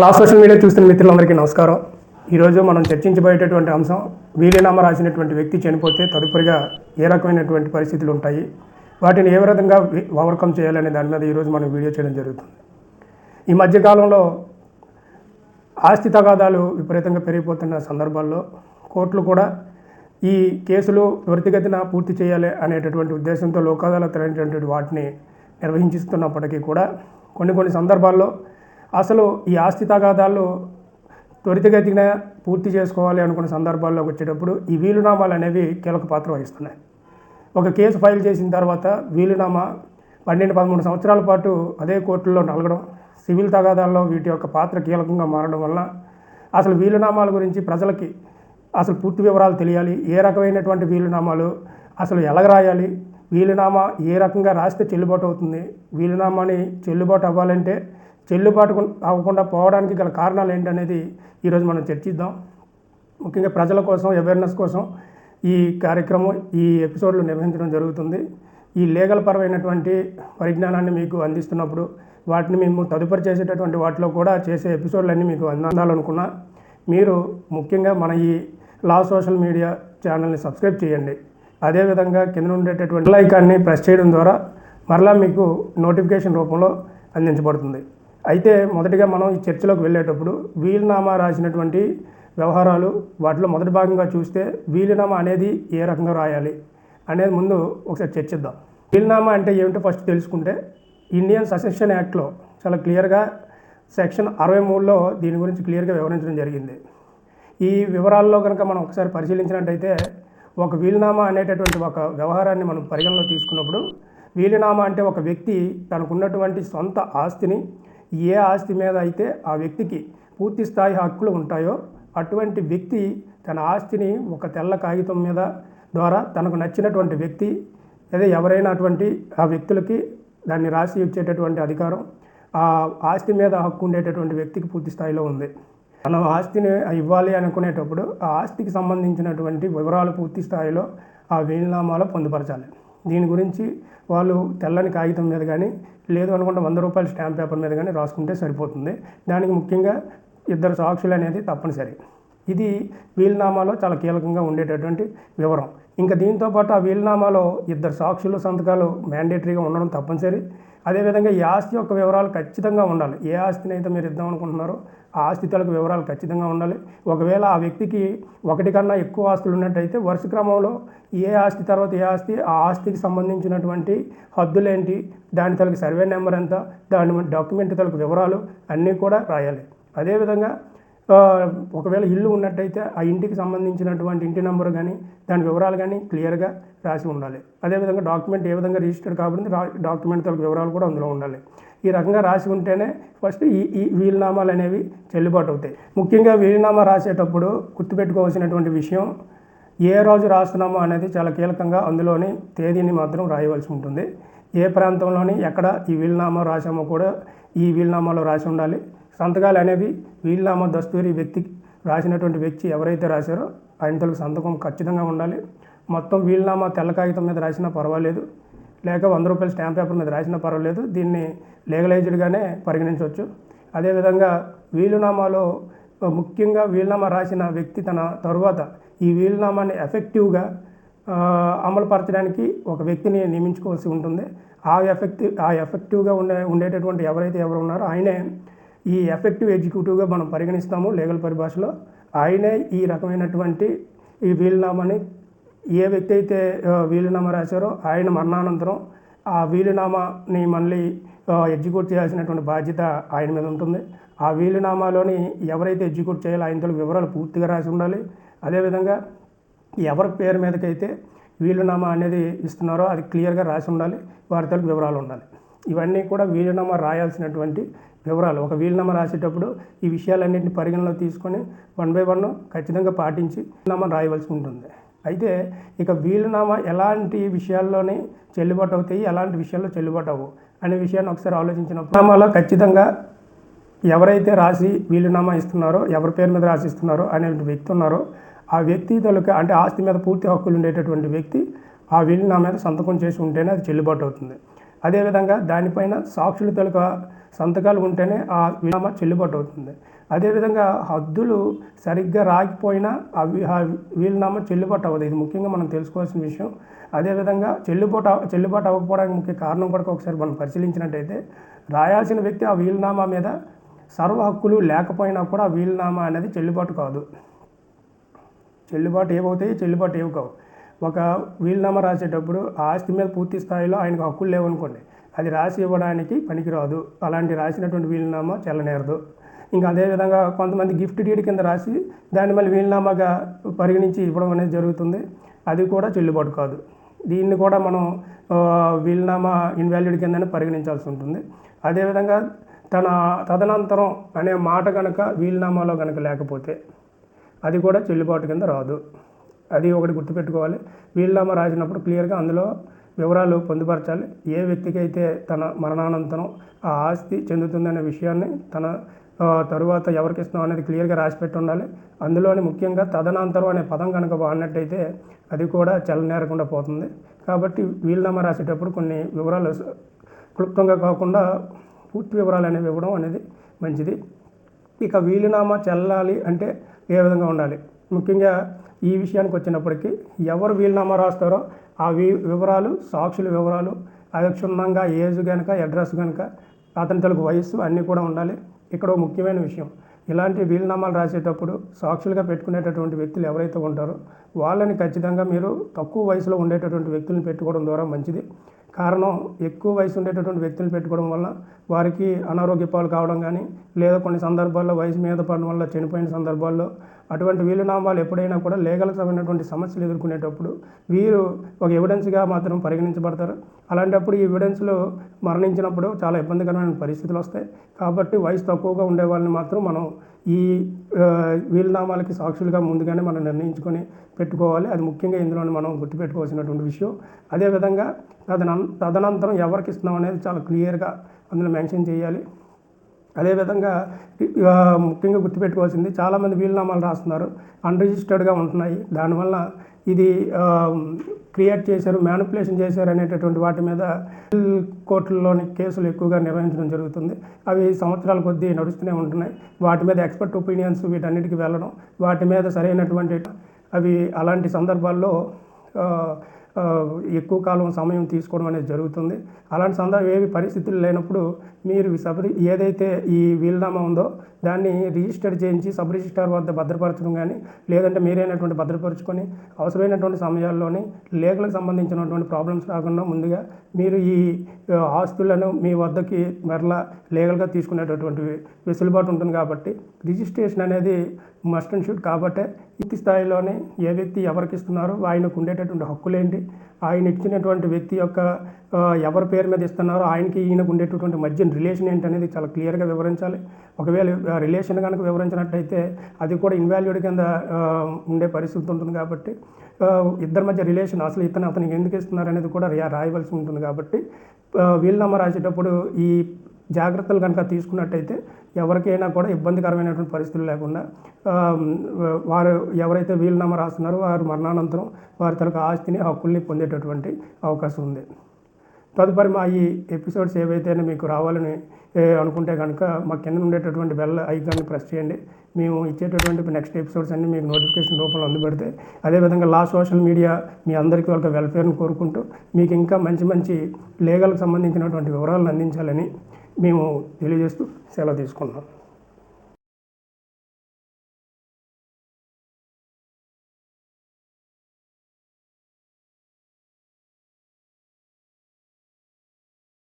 లా social media చూస్తున్న మిత్రులందరికీ నమస్కారం. ఈరోజు మనం చర్చించబోయేటటువంటి అంశం వీలునామా రాసినటువంటి వ్యక్తి చనిపోతే తదుపరిగా ఏ రకమైనటువంటి పరిస్థితులు ఉంటాయి వాటిని ఏ విధంగా ఓవర్కమ్ చేయాలనే దాని మీద ఈరోజు మనం వీడియో చేయడం జరుగుతుంది. ఈ మధ్యకాలంలో ఆస్తి తగాదాలు విపరీతంగా పెరిగిపోతున్న సందర్భాల్లో కోర్టులు కూడా ఈ కేసులు త్వరితగతిన పూర్తి చేయాలి అనేటటువంటి ఉద్దేశంతో లోక్ అదాలత్ వాటిని నిర్వహించిస్తున్నప్పటికీ కూడా కొన్ని కొన్ని సందర్భాల్లో అసలు ఈ ఆస్తి తగాదాలు త్వరితగతిన పూర్తి చేసుకోవాలి అనుకున్న సందర్భాల్లోకి వచ్చేటప్పుడు ఈ వీలునామాలు అనేవి కీలక పాత్ర వహిస్తున్నాయి. ఒక కేసు ఫైల్ చేసిన తర్వాత వీలునామా పన్నెండు పదమూడు సంవత్సరాల పాటు అదే కోర్టులో నలగడం సివిల్ తగాదాల్లో వీటి యొక్క పాత్ర కీలకంగా మారడం వల్ల అసలు వీలునామాల గురించి ప్రజలకి అసలు పూర్తి వివరాలు తెలియాలి. ఏ రకమైనటువంటి వీలునామాలు అసలు ఎలాగ రాయాలి? వీలునామా ఏ రకంగా రాస్తే చెల్లుబాటు అవుతుంది? వీలునామాని చెల్లుబాటు అవ్వాలంటే చెల్లుబాటు అవ్వకుండా పోవడానికి గల కారణాలు ఏంటనేది ఈరోజు మనం చర్చిద్దాం. ముఖ్యంగా ప్రజల కోసం అవేర్నెస్ కోసం ఈ కార్యక్రమం ఈ ఎపిసోడ్లు నిర్వహించడం జరుగుతుంది. ఈ లీగల్ పరమైనటువంటి పరిజ్ఞానాన్ని మీకు అందిస్తున్నప్పుడు వాటిని మేము తదుపరి చేసేటటువంటి వాటిలో కూడా చేసే ఎపిసోడ్లన్నీ మీకు అందాలనుకున్నా మీరు ముఖ్యంగా మన ఈ లా సోషల్ మీడియా ఛానల్ని సబ్స్క్రైబ్ చేయండి. అదేవిధంగా కింద ఉండేటటువంటి లైకాన్ని ఐకాన్ని ప్రెస్ చేయడం ద్వారా మరలా మీకు నోటిఫికేషన్ రూపంలో అందించబడుతుంది. అయితే మొదటిగా మనం ఈ చర్చలోకి వెళ్ళేటప్పుడు వీలునామా రాసినటువంటి వ్యవహారాలు వాటిలో మొదటి భాగంగా చూస్తే వీలునామా అనేది ఏ రకంగా రాయాలి అనేది ముందు ఒకసారి చర్చిద్దాం. వీలునామా అంటే ఏమిటో ఫస్ట్ తెలుసుకుంటే ఇండియన్ ససెషన్ యాక్ట్లో చాలా క్లియర్గా సెక్షన్ అరవై మూడులో దీని గురించి క్లియర్గా వివరించడం జరిగింది. ఈ వివరాల్లో కనుక మనం ఒకసారి పరిశీలించినట్టయితే ఒక వీలునామా అనేటటువంటి ఒక వ్యవహారాన్ని మనం పరిగణలో తీసుకున్నప్పుడు వీలునామా అంటే ఒక వ్యక్తి తనకున్నటువంటి సొంత ఆస్తిని ఏ ఆస్తి మీద అయితే ఆ వ్యక్తికి పూర్తి స్థాయి హక్కులు ఉంటాయో అటువంటి వ్యక్తి తన ఆస్తిని ఒక తెల్ల కాగితం మీద ద్వారా తనకు నచ్చినటువంటి వ్యక్తి లేదా ఎవరైనా అటువంటి ఆ వ్యక్తులకి దాన్ని రాసి ఇచ్చేటటువంటి అధికారం ఆ ఆస్తి మీద హక్కు ఉండేటటువంటి వ్యక్తికి పూర్తి స్థాయిలో ఉంది. మనం ఆస్తిని ఇవ్వాలి అనుకునేటప్పుడు ఆ ఆస్తికి సంబంధించినటువంటి వివరాలు పూర్తి స్థాయిలో ఆ వీలునామాలో పొందుపరచాలి. దీని గురించి వాళ్ళు తెల్లని కాగితం మీద కానీ లేదు అనుకుంటే వంద రూపాయల స్టాంప్ పేపర్ మీద కానీ రాసుకుంటే సరిపోతుంది. దానికి ముఖ్యంగా ఇద్దరు సాక్షులు అనేది తప్పనిసరి. ఇది వీలునామాలో చాలా కీలకంగా ఉండేటటువంటి వివరం. ఇంకా దీంతో పాటు ఆ వీలునామాలో ఇద్దరు సాక్షులు సంతకాలు మ్యాండేటరీగా ఉండడం తప్పనిసరి. అదేవిధంగా ఈ ఆస్తి యొక్క వివరాలు ఖచ్చితంగా ఉండాలి. ఏ ఆస్తిని అయితే మీరు ఇద్దాం అనుకుంటున్నారో ఆ ఆస్తి తలకు వివరాలు ఖచ్చితంగా ఉండాలి. ఒకవేళ ఆ వ్యక్తికి ఒకటి కన్నా ఎక్కువ ఆస్తులు ఉన్నట్టయితే వరుస క్రమంలో ఏ ఆస్తి తర్వాత ఏ ఆస్తి ఆ ఆస్తికి సంబంధించినటువంటి హద్దులేంటి దాని తలకు సర్వే నెంబర్ ఎంత దాని డాక్యుమెంట్ తలకు వివరాలు అన్నీ కూడా రాయాలి. అదేవిధంగా ఒకవేళ ఇల్లు ఉన్నట్టయితే ఆ ఇంటికి సంబంధించినటువంటి ఇంటి నెంబర్ కానీ దాని వివరాలు కానీ క్లియర్గా రాసి ఉండాలి. అదేవిధంగా డాక్యుమెంట్ ఏ విధంగా రిజిస్టర్డ్ కాబట్టి డాక్యుమెంట్ తలకు వివరాలు కూడా అందులో ఉండాలి. ఈ రకంగా రాసి ఉంటేనే ఫస్ట్ ఈ ఈ వీలునామాలు అనేవి చెల్లుబాటు అవుతాయి. ముఖ్యంగా వీలునామా రాసేటప్పుడు గుర్తుపెట్టుకోవాల్సినటువంటి విషయం ఏ రోజు రాస్తున్నామో అనేది చాలా కీలకంగా అందులోని తేదీని మాత్రం రాయవలసి ఉంటుంది. ఏ ప్రాంతంలోని ఎక్కడ ఈ వీలునామా రాసామో కూడా ఈ వీలునామాలో రాసి ఉండాలి. సంతకాలు అనేవి వీలునామా దస్తూరి వ్యక్తి రాసినటువంటి వ్యక్తి ఎవరైతే రాశారో ఆయన తలకు సంతకం ఖచ్చితంగా ఉండాలి. మొత్తం వీలునామా తెల్ల కాగితం మీద రాసినా పర్వాలేదు. లేక వంద రూపాయల స్టాంప్ పేపర్ మీద రాసినా పర్వాలేదు. దీన్ని లీగలైజ్డ్గానే పరిగణించవచ్చు. అదేవిధంగా వీలునామాలో ముఖ్యంగా వీలునామా రాసిన వ్యక్తి తన తరువాత ఈ వీలునామాని ఎఫెక్టివ్గా అమలుపరచడానికి ఒక వ్యక్తిని నియమించుకోవాల్సి ఉంటుంది. ఆ ఎఫెక్టివ్ ఆ ఎఫెక్టివ్గా ఉండే ఉండేటటువంటి ఎవరైతే ఎవరు ఉన్నారో ఆయనే ఈ ఎఫెక్టివ్ ఎగ్జిక్యూటివ్గా మనం పరిగణిస్తాము లీగల్ పరిభాషలో. ఆయనే ఈ రకమైనటువంటి ఈ వీలునామాని ఏ వ్యక్తి అయితే వీలునామా రాశారో ఆయన మరణానంతరం ఆ వీలునామాని మళ్ళీ ఎగ్జిక్యూట్ చేయాల్సినటువంటి బాధ్యత ఆయన మీద ఉంటుంది. ఆ వీలునామాలోని ఎవరైతే ఎగ్జిక్యూట్ చేయాలో ఆయనతో వివరాలు పూర్తిగా రాసి ఉండాలి. అదేవిధంగా ఎవరి పేరు మీదకైతే వీలునామా అనేది ఇస్తున్నారో అది క్లియర్గా రాసి ఉండాలి. వారి తలకు వివరాలు ఉండాలి. ఇవన్నీ కూడా వీలునామా రాయాల్సినటువంటి వివరాలు. ఒక వీలునామా రాసేటప్పుడు ఈ విషయాలన్నింటిని పరిగణలో తీసుకొని వన్ బై వన్ ఖచ్చితంగా పాటించి వీలునామా రాయవలసి ఉంటుంది. అయితే ఇక వీలునామా ఎలాంటి విషయాల్లోనే చెల్లుబాటు అవుతాయి ఎలాంటి విషయాల్లో చెల్లుబాటు అవ్వవు అనే విషయాన్ని ఒకసారి ఆలోచించినప్పుడు నామాలో ఖచ్చితంగా ఎవరైతే రాసి వీలునామా ఇస్తున్నారో ఎవరి పేరు మీద రాసి ఇస్తున్నారో అనే వ్యక్తి ఉన్నారో ఆ వ్యక్తి తొలక అంటే ఆస్తి మీద పూర్తి హక్కులు ఉండేటటువంటి వ్యక్తి ఆ వీలునామా మీద సంతకం చేసి ఉంటేనే అది చెల్లుబాటు అవుతుంది. అదేవిధంగా దానిపైన సాక్షుల తొలక సంతకాలు ఉంటేనే ఆ విరామ చెల్లుబాటు అవుతుంది. అదేవిధంగా హద్దులు సరిగ్గా రాకపోయినా అవి వీలునామా చెల్లుబాటు అవ్వదు. ఇది ముఖ్యంగా మనం తెలుసుకోవాల్సిన విషయం. అదేవిధంగా చెల్లుబాటు చెల్లుబాటు అవ్వకపోవడానికి ముఖ్య కారణం కూడా ఒకసారి మనం పరిశీలించినట్టయితే రాయాల్సిన వ్యక్తి ఆ వీలునామా మీద సర్వ హక్కులు లేకపోయినా కూడా ఆ వీలునామా అనేది చెల్లుబాటు కాదు. చెల్లుబాటు ఏవవుతాయి చెల్లుబాటు ఏవి కావు. ఒక వీలునామా రాసేటప్పుడు ఆ ఆస్తి మీద పూర్తి స్థాయిలో ఆయనకు హక్కులు లేవనుకోండి అది రాసి ఇవ్వడానికి పనికిరాదు. అలాంటి రాసినటువంటి వీలునామా చెల్లనేరదు. ఇంకా అదేవిధంగా కొంతమంది గిఫ్ట్ డీడ్ కింద రాసి దాన్ని మళ్ళీ వీలునామాగా పరిగణించి ఇవ్వడం అనేది జరుగుతుంది. అది కూడా చెల్లుబాటు కాదు. దీన్ని కూడా మనం వీలునామా ఇన్వాలిడ్ కిందనే పరిగణించాల్సి ఉంటుంది. అదేవిధంగా తన తదనంతరం అనే మాట కనుక వీలునామాలో కనుక లేకపోతే అది కూడా చెల్లుబాటు కింద రాదు. అది ఒకటి గుర్తుపెట్టుకోవాలి. వీలునామా రాసినప్పుడు క్లియర్గా అందులో వివరాలు పొందుపరచాలి. ఏ వ్యక్తికి అయితే తన మరణానంతరం ఆ ఆస్తి చెందుతుందనే విషయాన్ని తన తరువాత ఎవరికి ఇస్తున్నాం అనేది క్లియర్గా రాసి పెట్టి ఉండాలి. అందులోని ముఖ్యంగా తదనంతరం అనే పదం కనుక వాడినట్టయితే అది కూడా చలనేరకుండా పోతుంది. కాబట్టి వీలునామా రాసేటప్పుడు కొన్ని వివరాలు క్లుప్తంగా కాకుండా పూర్తి వివరాలు అనేవి ఇవ్వడం అనేది మంచిది. ఇక వీలునామా చెల్లాలి అంటే ఏ విధంగా ఉండాలి? ముఖ్యంగా ఈ విషయానికి వచ్చినప్పటికీ ఎవరు వీలునామా రాస్తారో ఆ వి వివరాలు సాక్షుల వివరాలు అది క్షుణ్ణంగా ఏజ్ కనుక అడ్రస్ కనుక అతని తలకు వయస్సు అన్నీ కూడా ఉండాలి. ఇక్కడ ముఖ్యమైన విషయం. ఇలాంటి వీలునామాలు రాసేటప్పుడు సాక్షులుగా పెట్టుకునేటటువంటి వ్యక్తులు ఎవరైతే ఉంటారో వాళ్ళని ఖచ్చితంగా మీరు తక్కువ వయసులో ఉండేటటువంటి వ్యక్తులను పెట్టుకోవడం ద్వారా మంచిది. కారణం ఎక్కువ వయసు ఉండేటటువంటి వ్యక్తులను పెట్టుకోవడం వల్ల వారికి అనారోగ్య పాలు కావడం కానీ లేదా కొన్ని సందర్భాల్లో వయసు మీద పడడం వల్ల చనిపోయిన సందర్భాల్లో అటువంటి వీలునామాలు ఎప్పుడైనా కూడా లీగల్ సమస్యలు ఎదుర్కొనేటప్పుడు వీరు ఒక ఎవిడెన్స్గా మాత్రం పరిగణించబడతారు. అలాంటప్పుడు ఈ ఎవిడెన్స్లో మరణించినప్పుడు చాలా ఇబ్బందికరమైన పరిస్థితులు వస్తాయి. కాబట్టి వయసు తక్కువగా ఉండే వాళ్ళని మాత్రం మనం ఈ వీలునామాలకి సాక్షులుగా ముందుగానే మనం నిర్ణయించుకొని పెట్టుకోవాలి. అది ముఖ్యంగా ఇందులో మనం గుర్తుపెట్టుకోవాల్సినటువంటి విషయం. అదేవిధంగా తదనం తదనంతరం ఎవరికి ఇస్తున్నాం అనేది చాలా క్లియర్గా అందులో మెన్షన్ చేయాలి. అదేవిధంగా ముఖ్యంగా గుర్తుపెట్టుకోవాల్సింది చాలామంది వీలునామాలు రాస్తున్నారు. అన్రిజిస్టర్డ్గా ఉంటున్నాయి. దానివల్ల ఇది క్రియేట్ చేశారు మ్యానిపులేషన్ చేశారు అనేటటువంటి వాటి మీద కోర్టుల్లోని కేసులు ఎక్కువగా నిర్వహించడం జరుగుతుంది. అవి సంవత్సరాల కొద్దీ నడుస్తూనే ఉంటున్నాయి. వాటి మీద ఎక్స్పర్ట్ ఒపీనియన్స్ వీటన్నిటికీ వెళ్ళడం వాటి మీద సరైనటువంటి అవి అలాంటి సందర్భాల్లో ఎక్కువ కాలం సమయం తీసుకోవడం అనేది జరుగుతుంది. అలాంటి సందర్భం ఏవి పరిస్థితులు లేనప్పుడు మీరు సబ్ ఏదైతే ఈ వీలునామా ఉందో దాన్ని రిజిస్టర్ చేయించి సబ్ రిజిస్టార్ వద్ద భద్రపరచడం కానీ లేదంటే మీరైనటువంటి భద్రపరుచుకొని అవసరమైనటువంటి సమయాల్లోని లేఖలకు సంబంధించినటువంటి ప్రాబ్లమ్స్ రాకుండా ముందుగా మీరు ఈ ఆస్తులను మీ వద్దకి మరలా లీగల్గా తీసుకునేటటువంటి వెసులుబాటు ఉంటుంది కాబట్టి రిజిస్ట్రేషన్ అనేది మస్ట్ అండ్ షుడ్ కాబట్టే వ్యక్తి స్థాయిలోనే ఏ వ్యక్తి ఎవరికి ఇస్తున్నారో ఆయనకు ఉండేటటువంటి హక్కులేంటి? ఆయన ఇచ్చినటువంటి వ్యక్తి యొక్క ఎవరి పేరు మీద ఇస్తున్నారో ఆయనకి ఈయనకు ఉండేటటువంటి మధ్య రిలేషన్ ఏంటి అనేది చాలా క్లియర్గా వివరించాలి. ఒకవేళ రిలేషన్ కనుక వివరించినట్టయితే అది కూడా ఇన్వాల్యూడ్ కింద ఉండే పరిస్థితి ఉంటుంది కాబట్టి ఇద్దరి మధ్య రిలేషన్ అసలు ఇతను అతనికి ఎందుకు ఇస్తున్నారు అనేది కూడా రాయవలసి ఉంటుంది కాబట్టి వీల్ వీలునామా రాసేటప్పుడు ఈ జాగ్రత్తలు కనుక తీసుకున్నట్టయితే ఎవరికైనా కూడా ఇబ్బందికరమైనటువంటి పరిస్థితులు లేకుండా వారు ఎవరైతే వీలునామా రాస్తున్నారో వారు మరణానంతరం వారి తరకు ఆస్తిని హక్కుల్ని పొందేటటువంటి అవకాశం ఉంది. తదుపరి మా ఈ ఎపిసోడ్స్ ఏవైతే మీకు రావాలని అనుకుంటే కనుక మా కింద ఉండేటటువంటి బెల్ ఐకాన్ని ప్రెస్ చేయండి. మేము ఇచ్చేటటువంటి నెక్స్ట్ ఎపిసోడ్స్ అన్ని మీకు నోటిఫికేషన్ రూపంలో అందుబెడితే అదేవిధంగా లా సోషల్ మీడియా మీ అందరికీ వాళ్ళ వెల్ఫేర్ని కోరుకుంటూ మీకు ఇంకా మంచి మంచి లీగల్కి సంబంధించినటువంటి వివరాలను అందించాలని మేము తెలియజేస్తూ సెలవు తీసుకున్నాం